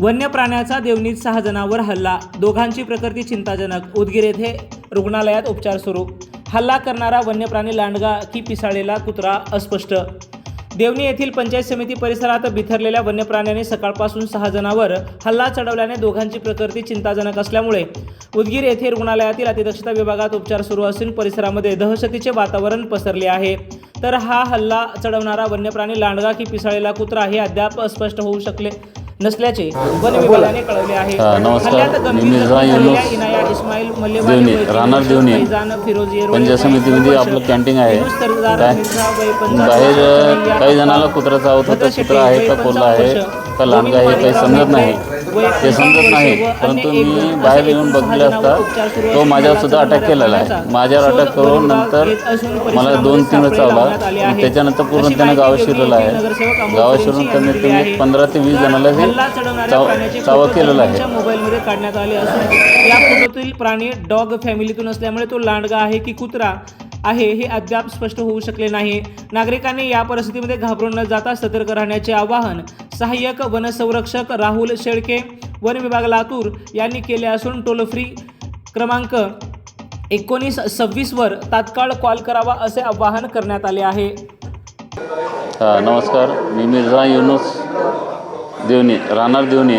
वन्य प्राण्याचा देवणीत सहा जणांवर हल्ला. दोघांची प्रकृती चिंताजनक. उदगीर येथे रुग्णालयात उपचार सुरू. हल्ला करणारा वन्य प्राणी लांडगा की पिसाळलेला कुत्रा अस्पष्ट. देवणी येथील पंचायत समिती परिसरात बिथरलेल्या वन्य प्राण्याने सकाळपासून सहा जणांवर हल्ला चढवल्याने दोघांची प्रकृती चिंताजनक असल्यामुळे उदगीर येथे रुग्णालयातील अतिदक्षता विभागात उपचार सुरू असून परिसरामध्ये दहशतीचे वातावरण पसरले आहे. तर हा हल्ला चढवणारा वन्यप्राणी लांडगा की पिसाळलेला कुत्रा हे अद्याप स्पष्ट होऊ शकले नसल्याचे वन विभागाने कळवले आहे हा, नमस्कार. हल्ल्यात गंभीर मी मिर्झा जखमी झालेल्या युनूस इनाया इस्माईल देवणी, मल्लेवाडी वय राहणार 23 देवणी. फैजान फिरोज येरोळे पंचायत वय समितीमध्ये 20 आपलं. कॅन्टीन आहे युनूस सरदार काय मिर्झा वय 50 बाहेर काही जणाला कुत्रा चावत होता कुत्रा आहे का कोल्हा आहे 55 वर्ष. का लांडगा आहे काही समजत नाही वय ते 55 समजत नाही परंतु अन्य एक मी जण बाहेर असे येऊन एकूण सहा बघितले जणांवर उपचार सुरू असता तो माझ्यावर सुद्धा अटॅक केलेला आहे माझ्यावर शोध अटॅक करून नंतर असून मला परिसरामध्ये दोन तीन सापळे चावला लावण्यात आले आहेत. त्याच्यानंतर पूर्ण अशी त्यानं गाव माहिती शिरलेलं आहे नगरसेवक अमोल गाव सुरेशी शिरून यांनी कमीत दिली कमी आहे. पंधरा ते वीस जणाला हल्ला चढवणाऱ्या प्राण्याचे फोटो मोबाईलमध्ये काढण्यात आले असून या फोटोतील प्राणी डॉग फॅमिलीतून असल्यामुळे तो लांडगा आहे की कुत्रा आहे हे अद्याप स्पष्ट होऊ शकले नाही. नागरिकांनी या परिस्थितीमध्ये घाबरून न जाता सतर्क राहण्याचे आवाहन सहाय्यक वनसंरक्षक राहुल शेळके वन विभाग लातूर यांनी केले असून टोल फ्री क्रमांक एकोणीस सव्वीसवर तात्काळ कॉल करावा असे आवाहन करण्यात आले आहे. नमस्कार. मी मिर्झा युनुस देवणी राहणार देवणी.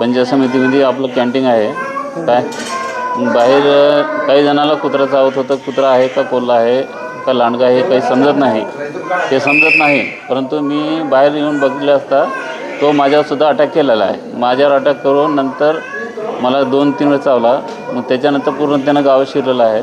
पंचायत समितीमध्ये आपलं कॅन्टीन आहे. काय? बाहेर काही जणाला कुत्रा चावत होतं. कुत्रा आहे का कोल्हा आहे? का लांडगा आहे? काही समजत नाही. ते समजत नाही. परंतु मी बाहेर येऊन बघितले असता तो माझ्यावरसुद्धा अटॅक केलेला आहे. माझ्यावर अटॅक करून नंतर मला दोन तीन वेळ चावला. मग त्याच्यानंतर पूर्ण त्यानं गाव शिरलेलं आहे.